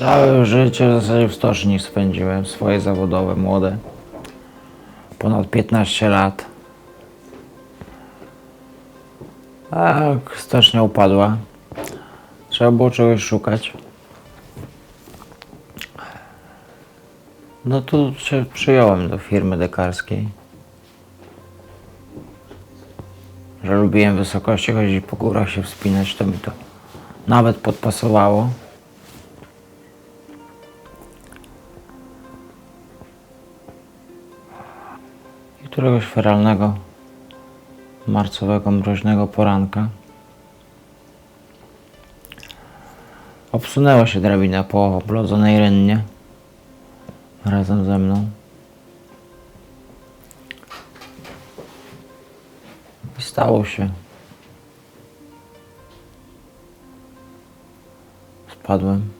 Całe życie w zasadzie w stoczni spędziłem, swoje zawodowe, młode. Ponad 15 lat. A stocznia upadła. Trzeba było czegoś szukać. No tu się przyjąłem do firmy dekarskiej. Że lubiłem wysokości, chodzić po górach, się wspinać, to mi to nawet podpasowało. Któregoś feralnego, marcowego, mroźnego poranka obsunęła się drabina po oblodzonej rynnie razem ze mną. I stało się. Spadłem.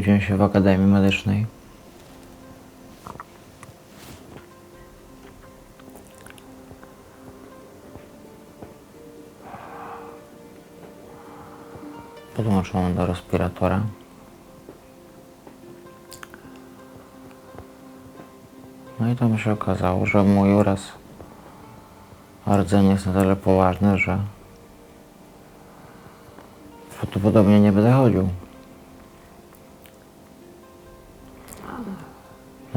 Pobudziłem się w Akademii Medycznej. Podłączono do respiratora. No i tam się okazało, że mój uraz rdzenia jest na tyle poważny, że prawdopodobnie nie będę chodził.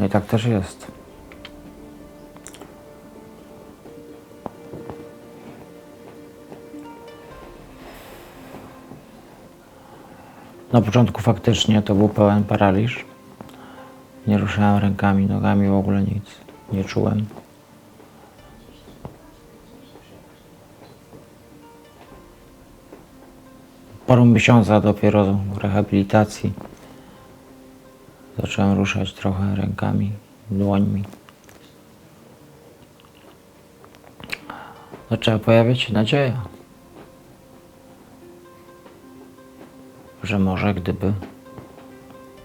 No i tak też jest. Na początku faktycznie to był pełen paraliż. Nie ruszałem rękami, nogami, w ogóle nic. Nie czułem. Paru miesiącach dopiero rehabilitacji zacząłem ruszać trochę rękami, dłońmi. Zaczęła pojawiać się nadzieja, że może gdyby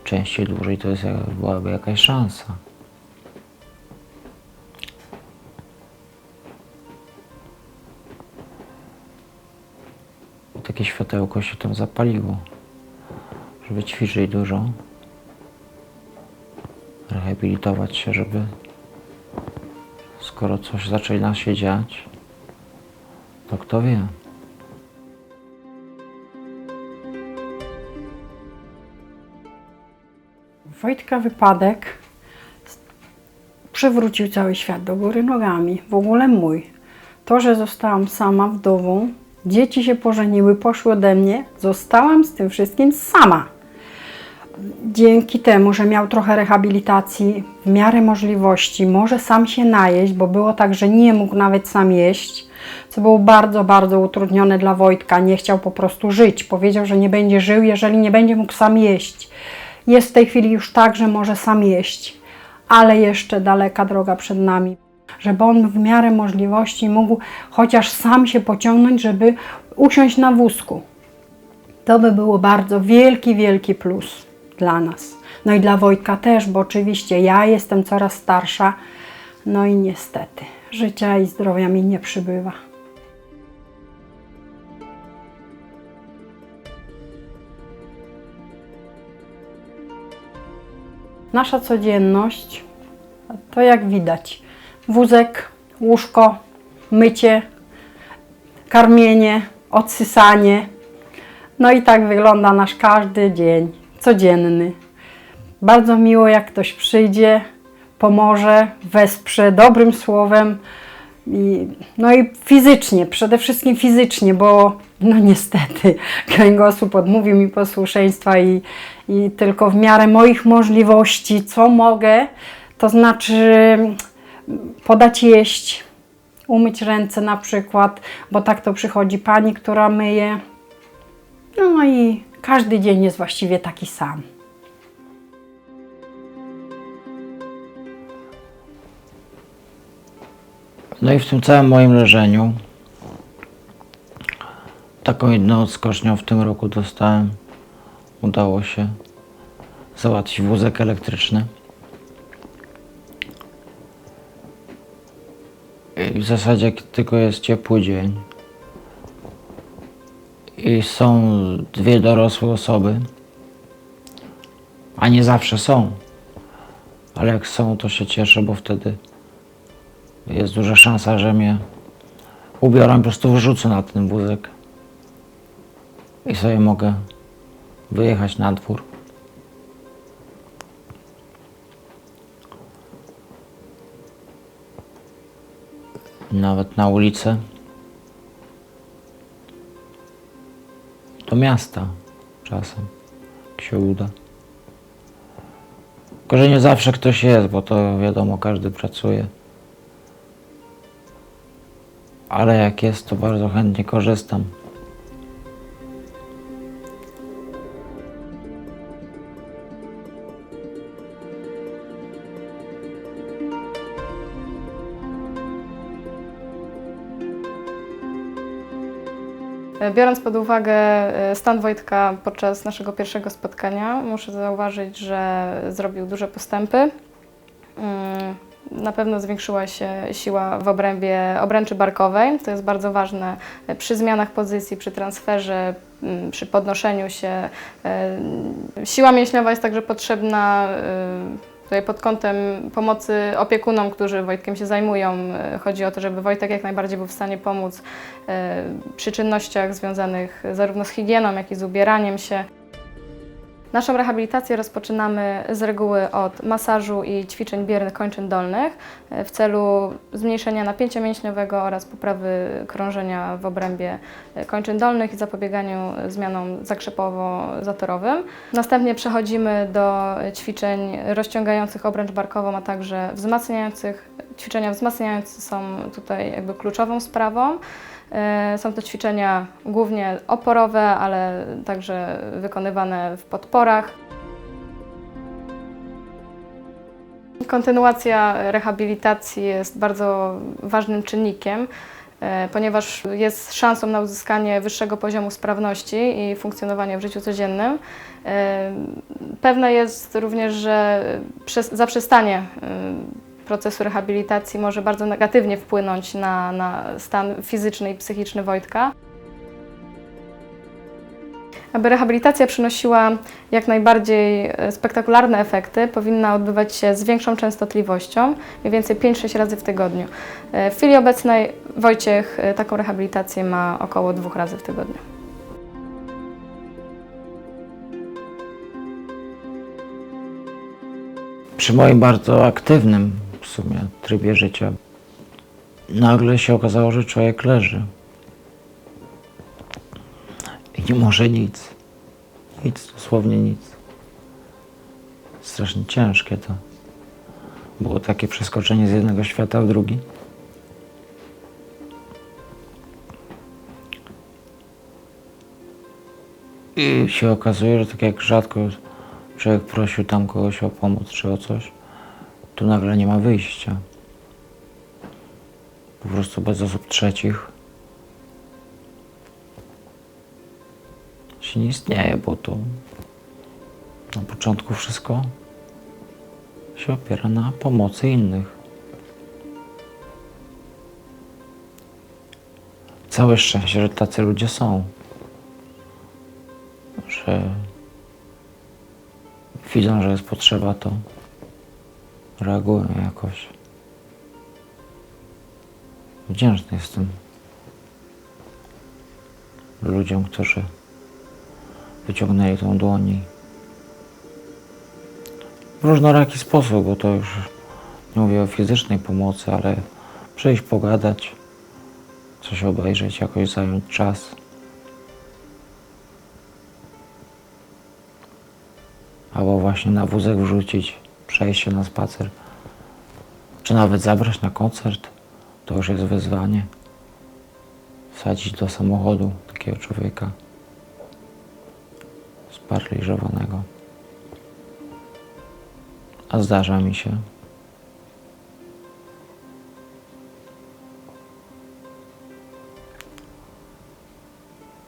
częściej, dłużej, to jest, byłaby jakaś szansa. Takie światełko się tam zapaliło, żeby ćwiczyć dużo, rehabilitować się, żeby skoro coś zaczyna się dziać, to kto wie. Wojtka wypadek przywrócił cały świat do góry nogami, w ogóle mój. To, że zostałam sama wdową, dzieci się pożeniły, poszły ode mnie, zostałam z tym wszystkim sama. Dzięki temu, że miał trochę rehabilitacji, w miarę możliwości, może sam się najeść, bo było tak, że nie mógł nawet sam jeść, co było bardzo, bardzo utrudnione dla Wojtka. Nie chciał po prostu żyć. Powiedział, że nie będzie żył, jeżeli nie będzie mógł sam jeść. Jest w tej chwili już tak, że może sam jeść, ale jeszcze daleka droga przed nami. Żeby on w miarę możliwości mógł chociaż sam się pociągnąć, żeby usiąść na wózku. To by było bardzo wielki, wielki plus dla nas. No i dla Wojtka też, bo oczywiście ja jestem coraz starsza, no i niestety życia i zdrowia mi nie przybywa. Nasza codzienność to jak widać wózek, łóżko, mycie, karmienie, odsysanie. No i tak wygląda nasz każdy dzień, codzienny. Bardzo miło, jak ktoś przyjdzie, pomoże, wesprze dobrym słowem. I, no i fizycznie, przede wszystkim fizycznie, bo no niestety kręgosłup odmówił mi posłuszeństwa i, i tylko w miarę moich możliwości, co mogę, to znaczy podać jeść, umyć ręce na przykład, bo tak to przychodzi pani, która myje. No i każdy dzień jest właściwie taki sam. No i w tym całym moim leżeniu taką jedną odskocznią w tym roku dostałem. Udało się załatwić wózek elektryczny. I w zasadzie jak tylko jest ciepły dzień i są dwie dorosłe osoby, a nie zawsze są, ale jak są, to się cieszę, bo wtedy jest duża szansa, że mnie ubiorą, po prostu wrzucę na ten wózek i sobie mogę wyjechać na dwór. Nawet na ulicę. Miasta czasem, jak się uda. Tylko, że nie zawsze ktoś jest, bo to wiadomo, każdy pracuje. Ale jak jest, to bardzo chętnie korzystam. Biorąc pod uwagę e, stan Wojtka podczas naszego pierwszego spotkania, muszę zauważyć, że zrobił duże postępy. Mm, Na pewno zwiększyła się siła w obrębie obręczy barkowej. To jest bardzo ważne e, przy zmianach pozycji, przy transferze, mm, przy podnoszeniu się. E, Siła mięśniowa jest także potrzebna e, Tutaj pod kątem pomocy opiekunom, którzy Wojtkiem się zajmują, e, chodzi o to, żeby Wojtek jak najbardziej był w stanie pomóc e, przy czynnościach związanych zarówno z higieną, jak i z ubieraniem się. Naszą rehabilitację rozpoczynamy z reguły od masażu i ćwiczeń biernych kończyn dolnych e, w celu zmniejszenia napięcia mięśniowego oraz poprawy krążenia w obrębie e, kończyn dolnych i zapobieganiu zmianom zakrzepowo-zatorowym. Następnie przechodzimy do ćwiczeń rozciągających obręcz barkową, a także wzmacniających. Ćwiczenia wzmacniające są tutaj jakby kluczową sprawą. E, Są to ćwiczenia głównie oporowe, ale także wykonywane w podporach. Kontynuacja rehabilitacji jest bardzo ważnym czynnikiem, e, ponieważ jest szansą na uzyskanie wyższego poziomu sprawności i funkcjonowania w życiu codziennym. E, Pewne jest również, że zaprzestanie procesu rehabilitacji może bardzo negatywnie wpłynąć na, na stan fizyczny i psychiczny Wojtka. Aby rehabilitacja przynosiła jak najbardziej spektakularne efekty, powinna odbywać się z większą częstotliwością, mniej więcej 5-6 razy w tygodniu. W chwili obecnej Wojciech e, taką rehabilitację ma około dwóch razy w tygodniu. Przy moim bardzo aktywnym sumie trybie życia nagle się okazało, że człowiek leży. I nie może nic. Nic, dosłownie nic. Strasznie ciężkie to. Było takie przeskoczenie z jednego świata w drugi. I się okazuje, że tak jak rzadko człowiek prosił tam kogoś o pomoc czy o coś, tu nagle nie ma wyjścia. Po prostu bez osób trzecich się nie istnieje, bo to na początku wszystko się opiera na pomocy innych. Całe szczęście, że tacy ludzie są. Że widzą, że jest potrzeba, to reagują jakoś. Wdzięczny jestem ludziom, którzy wyciągnęli tą dłoń w różnoraki sposób, bo to już nie mówię o fizycznej pomocy, ale przyjść, pogadać, coś obejrzeć, jakoś zająć czas. albo właśnie na wózek wrzucić, przejść się na spacer, czy nawet zabrać na koncert, to już jest wyzwanie. Wsadzić do samochodu takiego człowieka sparaliżowanego. A zdarza mi się.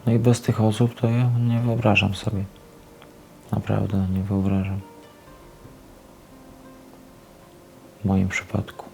No i bez tych osób to ja nie wyobrażam sobie. Naprawdę nie wyobrażam. W moim przypadku.